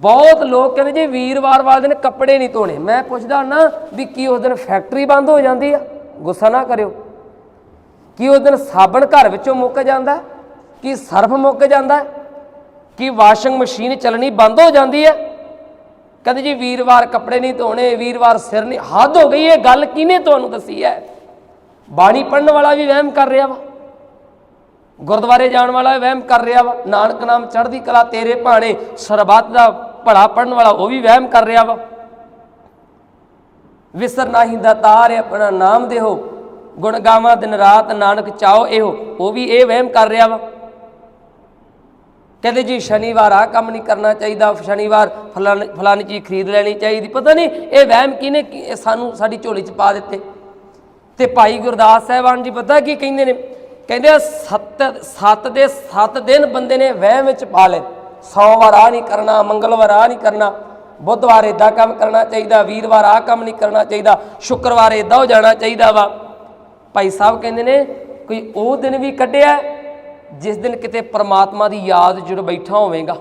ਬਹੁਤ ਲੋਕ ਕਹਿੰਦੇ ਜੀ ਵੀਰਵਾਰ ਵਾਲੇ ਦਿਨ ਕੱਪੜੇ ਨਹੀਂ ਧੋਣੇ। ਮੈਂ ਪੁੱਛਦਾ ਨਾ ਵੀ ਕੀ ਉਸ ਦਿਨ ਫੈਕਟਰੀ ਬੰਦ ਹੋ ਜਾਂਦੀ ਆ? ਗੁੱਸਾ ਨਾ ਕਰਿਓ। ਕੀ ਉਸ ਦਿਨ ਸਾਬਣ ਘਰ ਵਿੱਚੋਂ ਮੁੱਕ ਜਾਂਦਾ? ਕੀ ਸਰਫ ਮੁੱਕ ਜਾਂਦਾ? ਕੀ ਵਾਸ਼ਿੰਗ ਮਸ਼ੀਨ ਚੱਲਣੀ ਬੰਦ ਹੋ ਜਾਂਦੀ ਹੈ ਕਹਿੰਦੇ ਜੀ ਵੀਰਵਾਰ ਕੱਪੜੇ ਨਹੀਂ ਧੋਣੇ, ਵੀਰਵਾਰ ਸਿਰ ਨਹੀਂ ਹੱਦ ਹੋ ਗਈ, ਇਹ ਗੱਲ ਕਿਹਨੇ ਤੁਹਾਨੂੰ ਦੱਸੀ ਹੈ ਬਾਣੀ ਪੜਨ ਵਾਲਾ ਵੀ ਵਹਿਮ ਕਰ ਰਿਹਾ ਵਾ। ਗੁਰਦੁਆਰੇ ਜਾਣ ਵਾਲਾ ਵਹਿਮ ਕਰ ਰਿਹਾ ਵਾ। ਨਾਨਕ ਨਾਮ ਚੜ੍ਹਦੀ ਕਲਾ ਤੇਰੇ ਭਾਣੇ, ਸਰਬੱਤ ਦਾ ਭਲਾ ਪੜਨ ਵਾਲਾ ਉਹ ਵੀ ਵਹਿਮ ਕਰ ਰਿਹਾ ਵਾ। ਵਿਸਰ ਨਾਹੀਂ ਦਾ ਤਾਰ ਆਪਣਾ ਨਾਮ ਦੇਹੋ। ਗੁਣ ਗਾਵਾਂ ਦਿਨ ਰਾਤ ਨਾਨਕ ਚਾਓ ਇਹੋ, ਉਹ ਵੀ ਇਹ ਵਹਿਮ ਕਰ ਰਿਹਾ ਵਾ। ਕਹਿੰਦੇ ਜੀ ਸ਼ਨੀਵਾਰ ਆ ਕੰਮ ਨਹੀਂ ਕਰਨਾ ਚਾਹੀਦਾ, ਸ਼ਨੀਵਾਰ ਫਲਾਨ ਫਲਾਨੀ ਚੀਜ਼ ਖਰੀਦ ਲੈਣੀ ਚਾਹੀਦੀ। ਪਤਾ ਨਹੀਂ ਇਹ ਵਹਿਮ ਕਿਹਨੇ ਸਾਨੂੰ ਸਾਡੀ ਝੋਲੀ 'ਚ ਪਾ ਦਿੱਤੇ। ਤੇ ਭਾਈ ਗੁਰਦਾਸ ਸਾਹਿਬਾਨ ਜੀ ਪਤਾ ਕੀ ਕਹਿੰਦੇ ਨੇ? ਕਹਿੰਦੇ ਸੱਤ ਸੱਤ ਦੇ ਸੱਤ ਦਿਨ ਬੰਦੇ ਨੇ ਵਹਿਮ ਵਿੱਚ ਪਾ ਲਏ। ਸੋਮਵਾਰ ਆ ਨਹੀਂ ਕਰਨਾ, ਮੰਗਲਵਾਰ ਆ ਨਹੀਂ ਕਰਨਾ, ਬੁੱਧਵਾਰ ਇਦਾਂ ਕੰਮ ਕਰਨਾ ਚਾਹੀਦਾ, ਵੀਰਵਾਰ ਆ ਕੰਮ ਨਹੀਂ ਕਰਨਾ ਚਾਹੀਦਾ, ਸ਼ੁੱਕਰਵਾਰ ਇਦਾਂ ਹੋ ਜਾਣਾ ਚਾਹੀਦਾ ਵਾ। ਭਾਈ ਸਾਹਿਬ ਕਹਿੰਦੇ ਨੇ ਕੋਈ ਉਹ ਦਿਨ ਵੀ ਕੱਢਿਆ, ਜਿਸ ਦਿਨ ਕਿਤੇ ਪਰਮਾਤਮਾ ਦੀ ਯਾਦ ਜੁੜ ਬੈਠਾ ਹੋਵੇਗਾ।